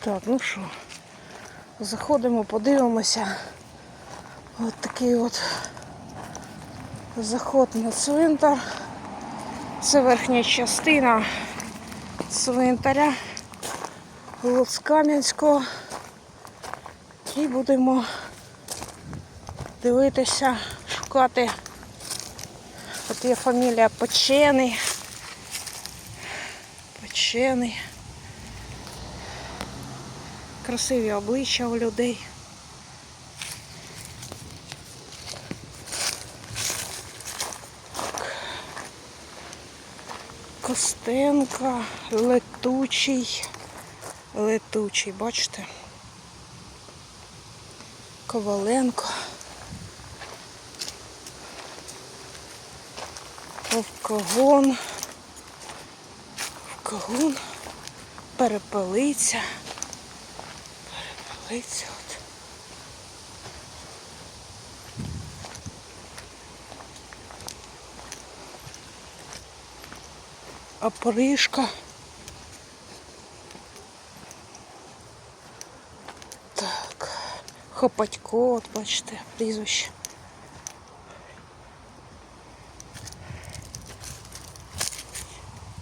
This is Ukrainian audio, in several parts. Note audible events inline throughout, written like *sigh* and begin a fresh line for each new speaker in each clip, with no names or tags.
Так, ну що, заходимо, подивимося. От такий от заход на цвинтар. Це верхня частина цвинтаря Луцкам'янського. І будемо дивитися, шукати. От є фамілія Печений. Печений. Красиві обличчя у людей. Костенка, летучий, летучий, бачите? Коваленко. Вовкогон. Вовкогон. Перепелиця. Перепелиця. От. Опришка. Так. Хопатько, от бачите, прізвище.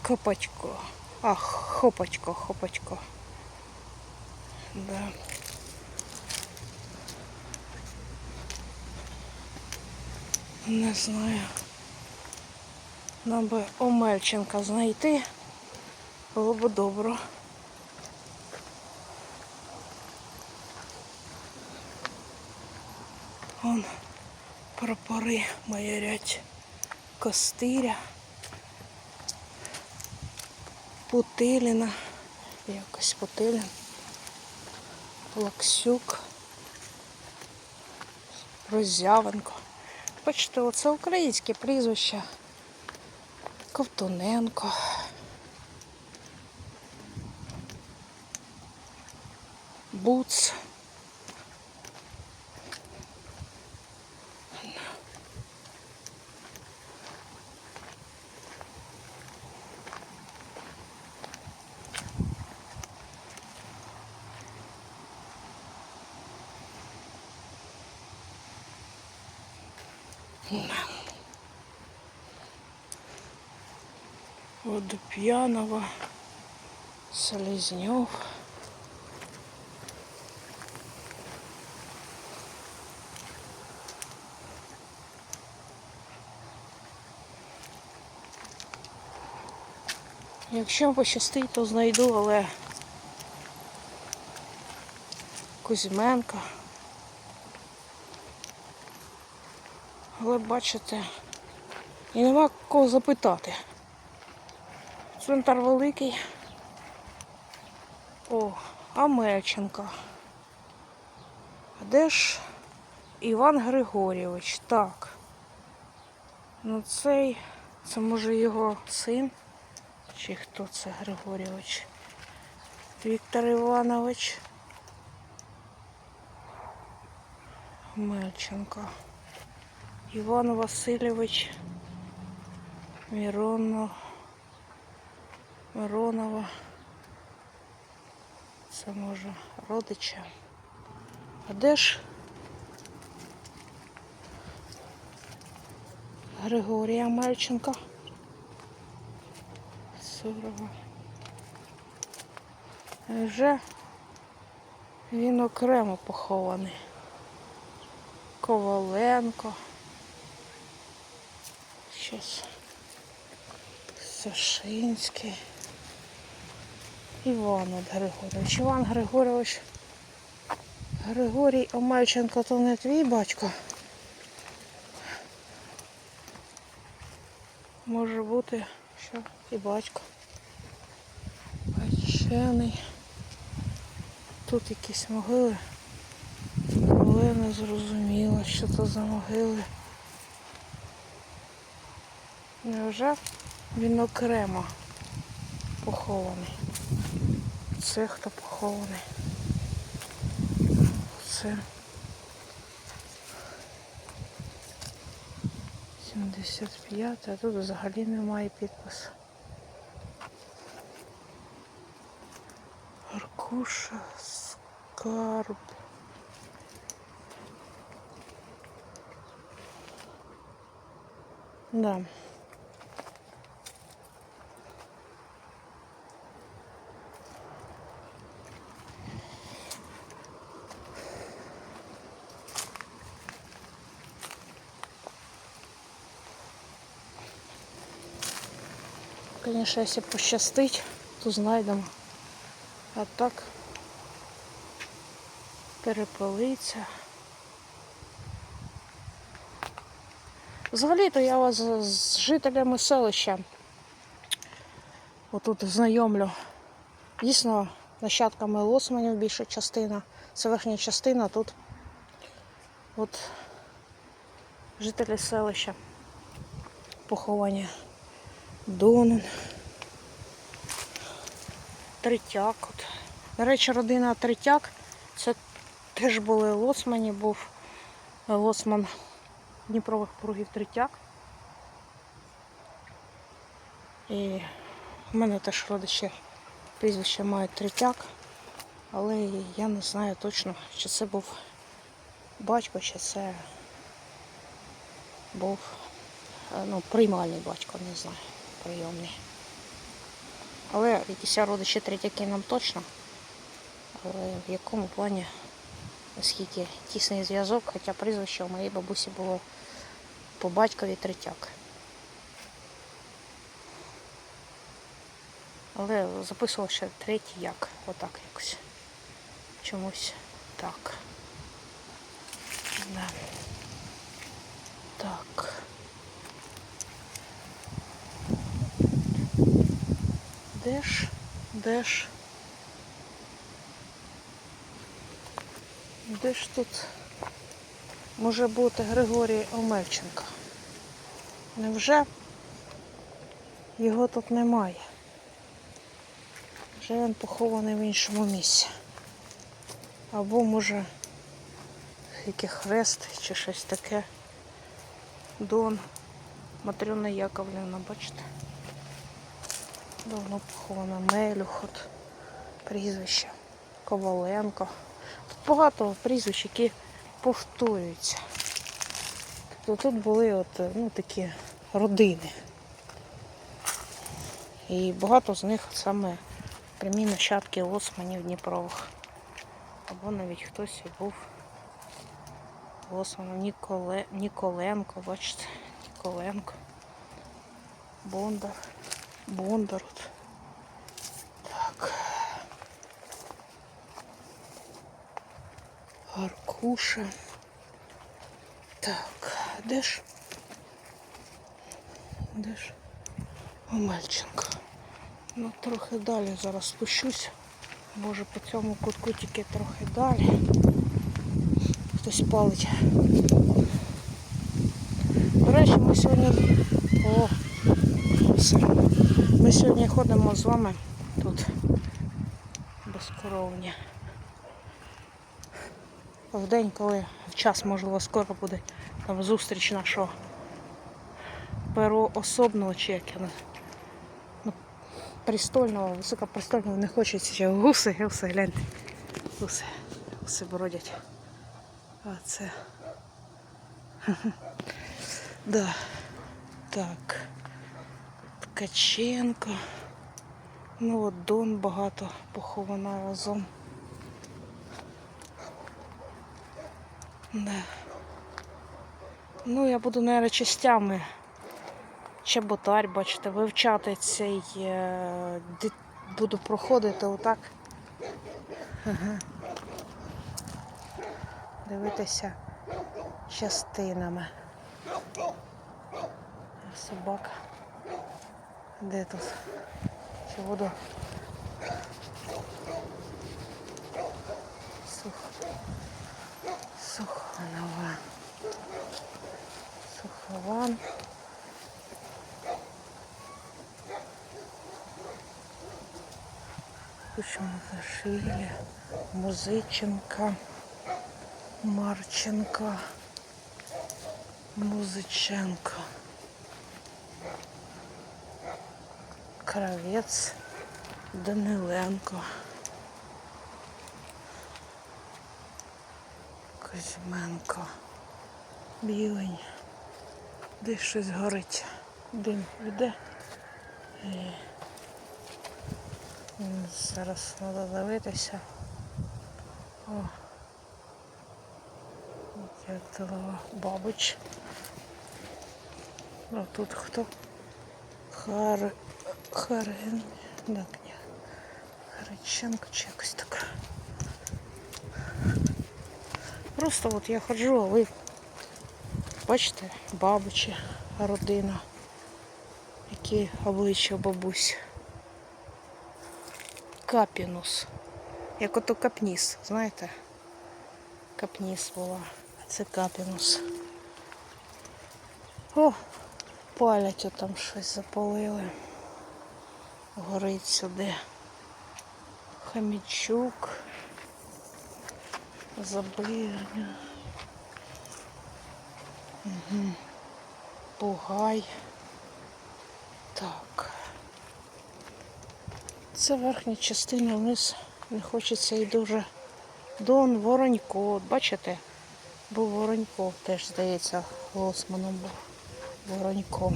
Копатько. Ах, хопатько, хопатько. Да. Не знаю. Нам би Омельченка знайти. Було б добре. Вон прапори майорять. Костиря. Путиліна. Якось Путилін. Лаксюк. Роззявенко. Бачите, оце українське прізвище. Ковтуненко. Буц. Водопьянова, Селезнев. Якщо пощастить, то знайду, але Кузьменка. Але бачите, і нема кого запитати. Центр великий. О, Амельченко. Де ж Іван Григорійович? Так. Ну цей, це може його син? Чи хто це Григорійович? Віктор Іванович. Мельченко. Іван Васильович Міронов. Миронова. Це може родича. А де ж Григорія Мельченка? Сорова. Вже він окремо похований. Коваленко. Щас. Сашинський. Іван Григорович. Іван Григорович. Григорій Омельченко то не твій батько. Може бути, що і батько. Печений. Тут якісь могили. Але не зрозуміло, що це за могили. Невже він окремо похований? Це хто похований? Це 75, а тут взагалі немає підпису. Аркуша, скарб. Да. Конечно, якщо пощастить, то знайдемо. А так перепалиться. Взагалі-то я вас з жителями селища отут знайомлю. Дійсно, нащадками лосманів більша частина. Це верхня частина тут. От жителі селища. Поховання. Донен. Третяк. От. До речі, родина Третяк. Це теж були лоцмані, був лоцман Дніпрових пругів Третяк. І в мене теж родичі прізвище мають Третяк, але я не знаю точно, чи це був батько, чи це був е, ну, приймальний батько, не знаю, прийомний. Але якісь родичі третяки нам точно. Але в якому плані, оскільки тісний зв'язок, хоча прізвище у моєї бабусі було по батькові третяк. Але записував ще третій як. Отак якось. Чомусь так. Да. Так. Де ж? Де ж? Де ж тут може бути Григорій Омельченко? Невже його тут немає? Вже він похований в іншому місці. Або може який хрест чи щось таке. Дон Матрьона Яковлевна, бачите? Давно похована Мелюхот, прізвище Коваленко. Тут багато прізвищ, які повторюються. Тобто тут були от, ну, такі родини. І багато з них саме прямі нащадки лосманів Дніпрових. Або навіть хтось і був лосманом Ніколе... Ніколенко, бачите, Ніколенко. Бондар. Бондар. Так. Аркуша. Так, де ж? Де ж? Омельченко. Ну, трохи далі зараз спущусь. Може по цьому кутку тільки трохи далі. Хтось палить. До речі, ми сьогодні... О, все. Ми сьогодні ходимо з вами тут безкоровні. В день, коли в час, можливо, скоро буде там зустріч нашого я не- ну, престольного, високопрестольного не хочеться ще гуси, гуси, гляньте. Гуси, гуси бродять. А це. *laughs* Да. Так. Ткаченко. Ну от Дон багато похована разом. Да. Ну, я буду, мабуть, частями чеботарь, бачите, вивчати цей. е, Буду проходити отак. Ага. Дивитися частинами. Собака. Де тут? Чи буду? Сухо. Суханова. Сухован. Кучмазашвілі, Музиченка, Марченко, Музиченко, Кравець, Даниленко, Кузьменко, Білень. Десь щось горить. Дим йде. Зараз треба дивитися. О, як голова бабич. А тут хто? Хар... Харен. Так, ні. Хариченко чи якось так. Просто от я ходжу, а ви бачите, бабичі, родина, які обличчя бабусь. Капінус. Як ото капніс, знаєте? Капніс була. Це капінус. О, палять отам щось запалили. Горить сюди. Хамічук. Забирня. Угу. Бугай. Так. Це верхня частина вниз. Не хочеться і дуже. Дон Воронько. От Бачите? Був Воронько, теж, здається, Лосманом був Воронько.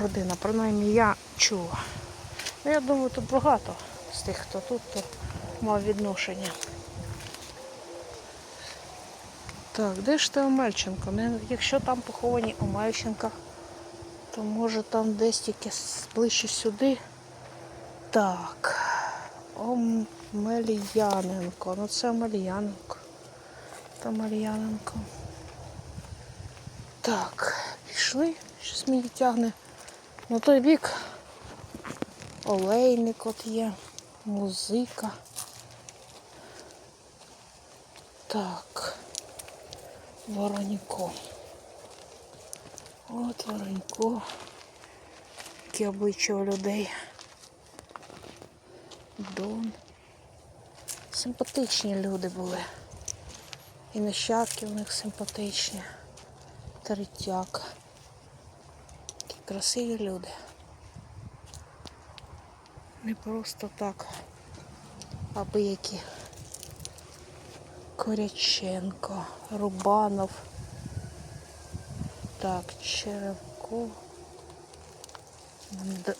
Родина. Принаймні я чула. Ну, я думаю, тут багато з тих, хто тут, то мав відношення. Так, де ж ти Омельченко? Якщо там поховані Омельченка, то може там десь тільки ближче сюди. Так. Омельяненко. Ну це Омельяненко. Та Омельяненко. Так, пішли. Щось мені тягне. На той бік олейник от є, музика. Так. Воронько. От Воронько. Які обличчя у людей. Дон. Симпатичні люди були. І нащадки у них симпатичні. Третяк. Такі красиві люди. Не просто так, аби які. Коряченко, Рубанов. Так, Черевко.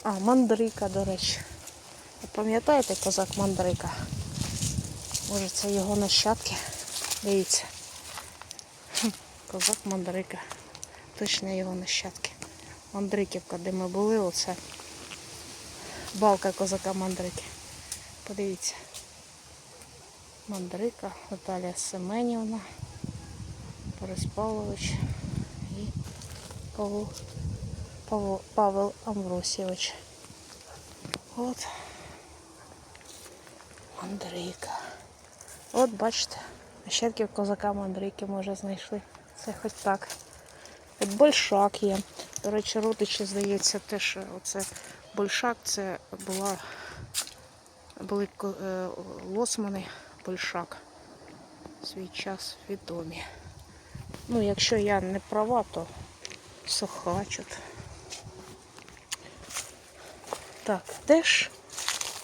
А, мандрика, до речі. Пам'ятаєте козак мандрика? Може це його нащадки? Дивіться. Козак мандрика. Точно його нащадки. Мандриківка, де ми були, оце. Балка козака мандрики. Подивіться. Мандрика, Наталія Семенівна, Борис Павлович і Павло, Павло, Павел Амвросійович. От мандрика. От бачите, нащадків козака мандрики може знайшли. Це хоч так. От большак є. До речі, родичі, здається, теж оце большак це була були е, лосмани большак. Свій час відомі. Ну, якщо я не права, то сухач. от. Так, де ж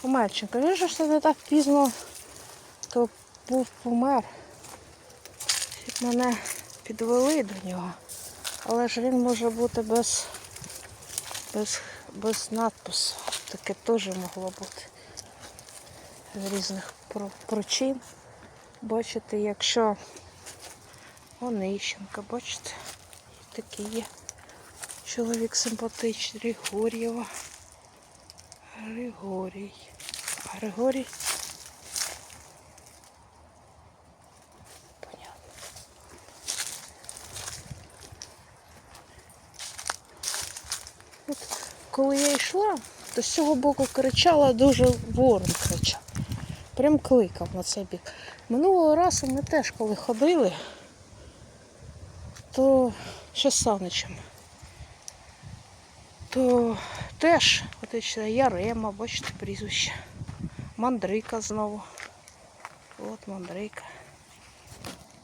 Омельченко? Він же ж не так пізно то був помер. Мене підвели до нього. Але ж він може бути без, без, без надпису. Таке теж могло бути з різних причин. Бачите, якщо Онищенка, бачите, такий є чоловік симпатичний, Григор'єва. Григорій. Григорій. Понятно. От, коли я йшла, то з цього боку кричала дуже ворон кричав. Прям кликав на цей бік. Минулого разу ми теж коли ходили, то ще з Саничем, то теж, от Ярема, бачите, прізвище. Мандрика знову. От мандрика.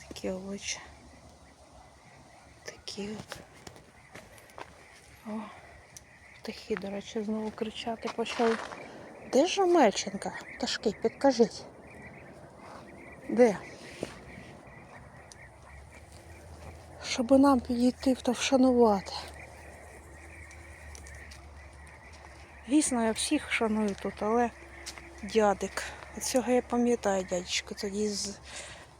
Такі обличчя. Такі от. О, птахи, до речі, знову кричати почали. Де ж Омельченка? Пташки, підкажіть. Де? щоб нам підійти та вшанувати. Звісно, я всіх шаную тут, але дядик. Оцього я пам'ятаю, дядечко, тоді з...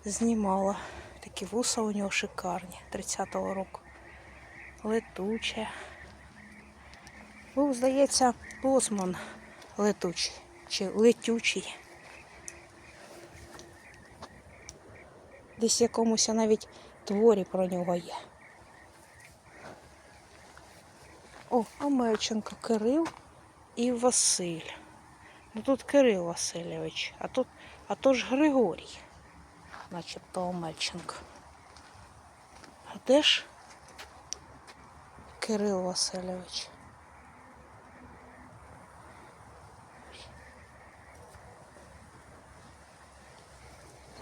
знімала. Такі вуса у нього шикарні 30-го року. Летуче. Був, здається, лосман летучий чи летючий. Десь якомусь навіть творі про нього є. О, Омельченко Кирил і Василь. Ну тут Кирил Васильович, а тут, а то ж Григорій, начебто Омельченко. А де ж Кирил Васильович?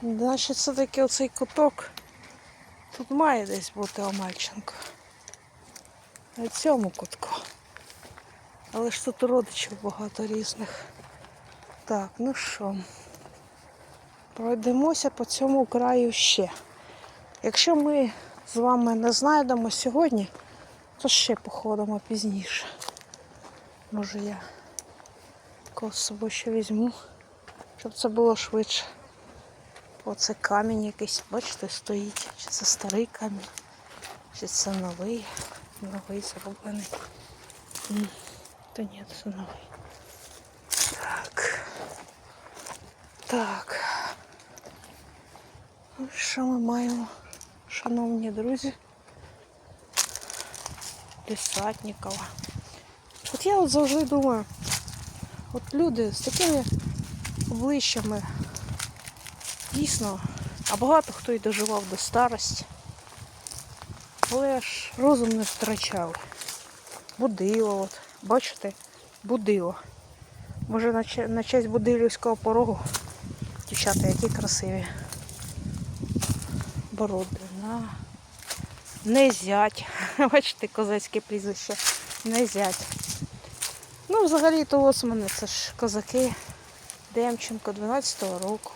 Значить, все-таки оцей куток тут має десь бути Омельченко. На цьому кутку. Але ж тут родичів багато різних. Так, ну що, пройдемося по цьому краю ще. Якщо ми з вами не знайдемо сьогодні, то ще походимо пізніше. Може я когось з собою ще візьму, щоб це було швидше. Оце камінь якийсь, бачите, стоїть. Чи це старий камінь, чи це новий, новий зроблений. Та ні, це новий. Так. Так. Ну, Що ми маємо, шановні друзі? Десятникова. От я от завжди думаю, от люди з такими обличчями, дійсно, а багато хто й доживав до старості, але ж розум не втрачали. Будило, от, бачите, будило. Може на честь будилівського порогу. Дівчата, які красиві. Бородина. Не зять. *laughs* Бачите, козацьке прізвище. Не зять. Ну, взагалі, то ось мене це ж козаки Демченко 12-го року.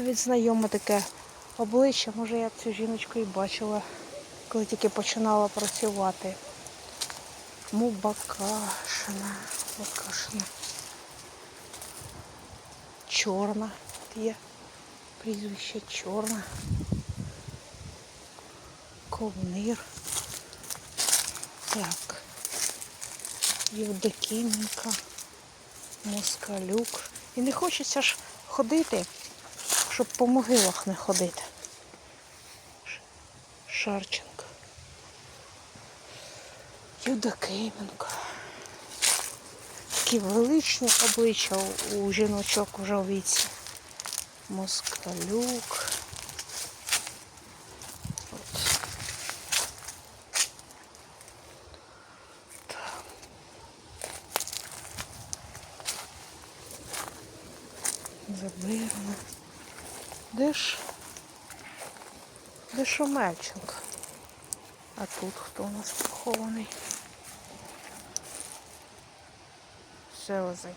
Навіть знайоме таке обличчя. Може я цю жіночку і бачила, коли тільки починала працювати. Мубакашина. Бакашина. Чорна. Є прізвище чорна. Ковнир. Так. Євдокименко. Москалюк. І не хочеться ж ходити, щоб по могилах не ходити. Шарченко. Юдакименко. Такі величні обличчя у- жіночок вже у віці. Москалюк. От. Так. Забирано. Де ж? Ж А тут хто у нас похований? Селезень.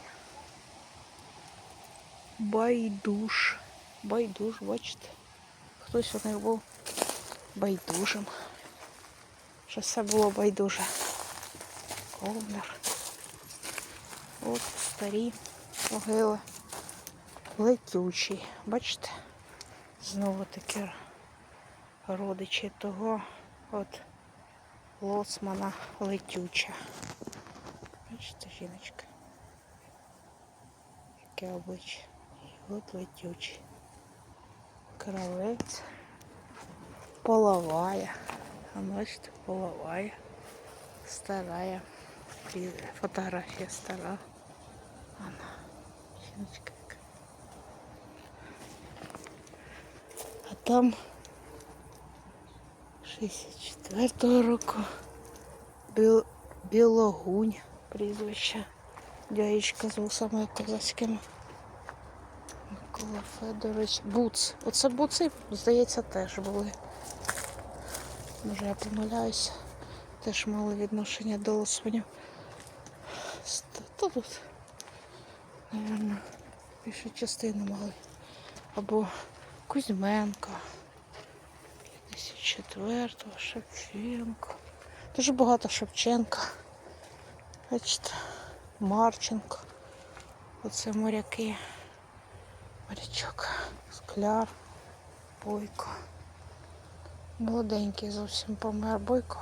Байдуш. Байдуш, бачите? Хтось у них був байдужим. Що все було байдуже. Ковнер. От старі могили. Летючі. Бачите? Знову таки родичі того от лоцмана летюча. Бачите, жіночка. Яке обличчя. І от летючий. Кравець. Половая. А бачите, половая. Старая. Фотографія стара. Вона. Жіночка. А там 64-го року Біл... Білогунь прізвище. Дяєчка з вусами козацькими. Микола Федорович. Буц. Оце буци, здається, теж були. Може я помиляюся. Теж мали відношення до лосвинів. Ст- Та тут, мабуть, більшу частину мали. Або Кузьменко. 2004 Шевченко. Дуже багато Шевченка. Бачите, Марченко. Оце моряки. Морячок. Скляр. Бойко. Молоденький зовсім помер Бойко.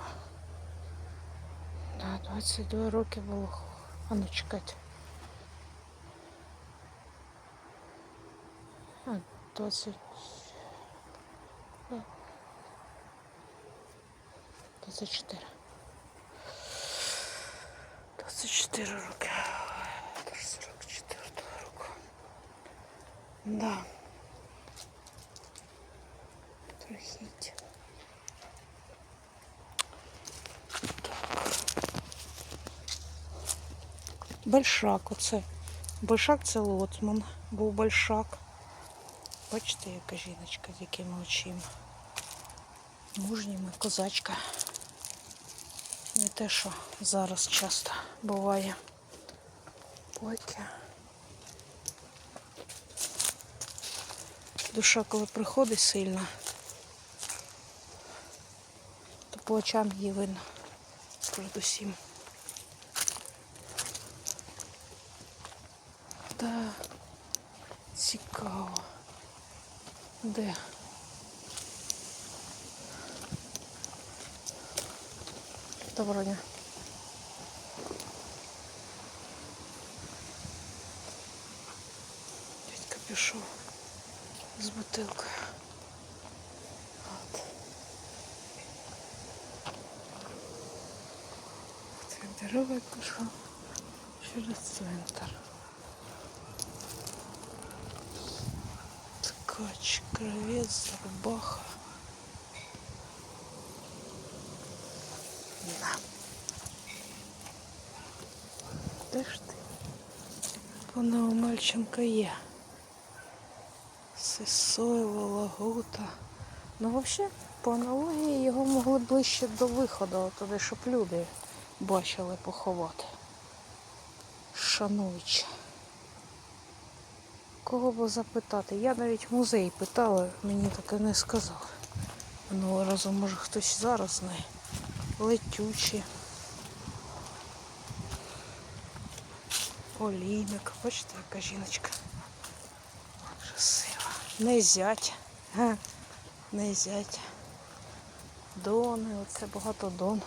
Да, 22 роки було. А ну чекайте. А, 20. 24. 24 роки. Тож 44 року. Да. Трохіть. Большак оце. Большак це лоцман. Був большак. Бачите, яка жіночка з якими очима. Мужніми, козачка. Не те, що зараз часто буває. Бойки. Душа, коли приходить сильно, то по очам її видно. Передусім. Да, цікаво. Де? Доброго дня. Дядька пішов з бутилкою. От. Це дорога пішов через центр. Ткач, кровец, рубаха. Пана Мальченка є. Сисоєва, Лагута. Ну, взагалі, по аналогії його могли ближче до виходу, туди, щоб люди бачили поховати. Шануючи. Кого б запитати? Я навіть музей питала, мені таке не сказали. Ну, разом може хтось зараз знає. Летючі. Олійник. Бачите, яка жіночка. Красива. Не зять. Не зять. Дони, оце багато дон.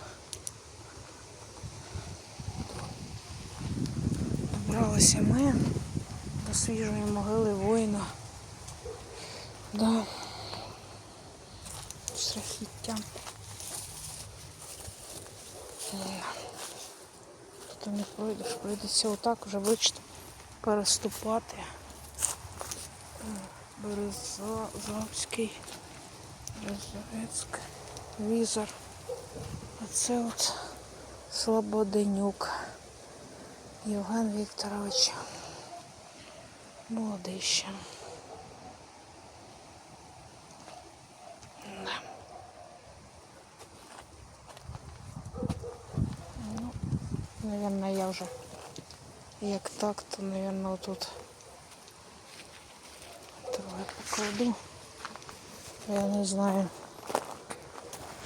Добралися ми до свіжої могили воїна. Да. Страхіття. Тут не пройдеш, прийдеться отак вже бачите, переступати. Е, Березовський, Березовецьк, Візор. А це от Слободенюк. Євген Вікторович. Молодий ще. Наверное, я вже як так, то, наверное, тут давай покладу. Я не знаю,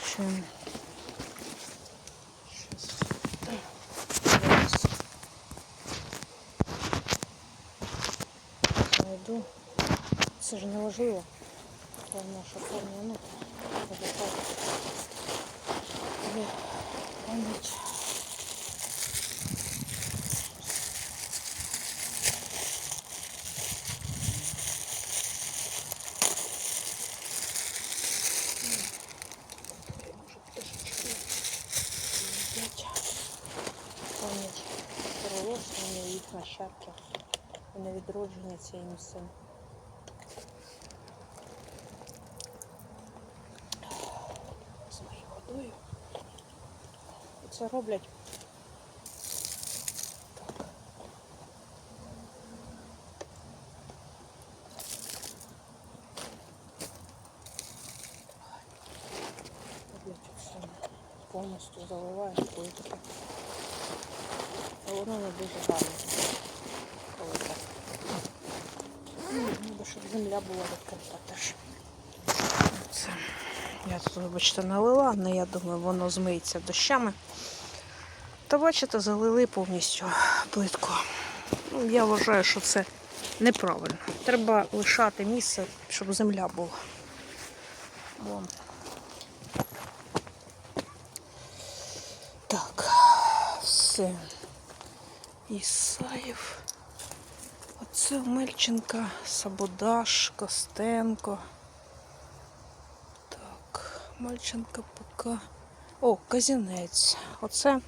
чим. Знайду. Це ж не важливо. Це наша пам'ять. Ну, Це роблять. Так. Роблять все. Повністю заливають плитки. А воно не дуже гарно. Коли так. Треба, щоб земля була відкрита теж. Це. Я тут, вибачте, налила, але я думаю, воно змиється дощами. Та бачите, залили повністю плитку. Ну, я вважаю, що це неправильно. Треба лишати місце, щоб земля була. Вон. Так, все. Ісаєв. Оце Мельченка, Сабодаш, Костенко. Так, Мельченка поки. О, Казінець. Оце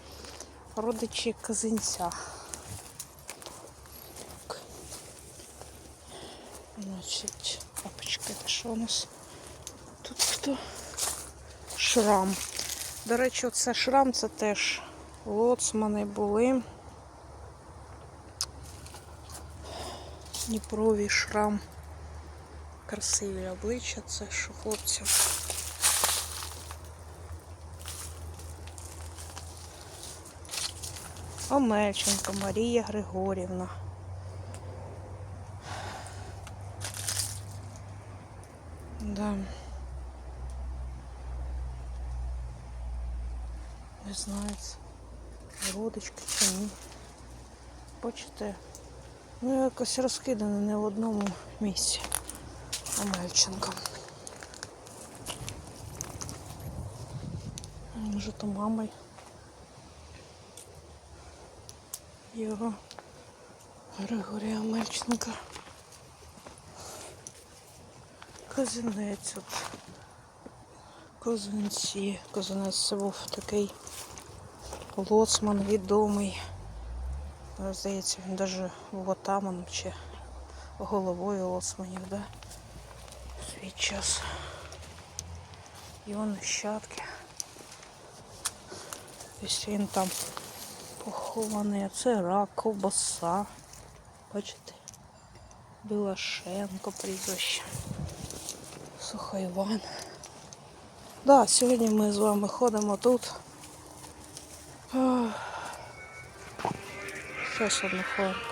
родичі Казинця. Значить, папочка, це що у нас? Тут хто? Шрам. До речі, оце шрам, це теж лоцмани були. Дніпровий шрам. Красиві обличчя, це що хлопців. Омельченко Марія Григорівна. Да. Не знаю, це родички чи ні. Бачите, ну якось розкидане не в одному місці. Омельченко. Може то мамою. Його Григорія Мельченка. Козинець от. Козинці. Козинець був такий лоцман відомий. Здається, він навіть отаманом чи головою лоцманів, да? В свій час. Його нащадки. Ось він там похований. Це рак, ковбаса. Бачите? Білашенко прізвище. Сухайван. Да, сьогодні ми з вами ходимо тут. Ще одне хвилинку.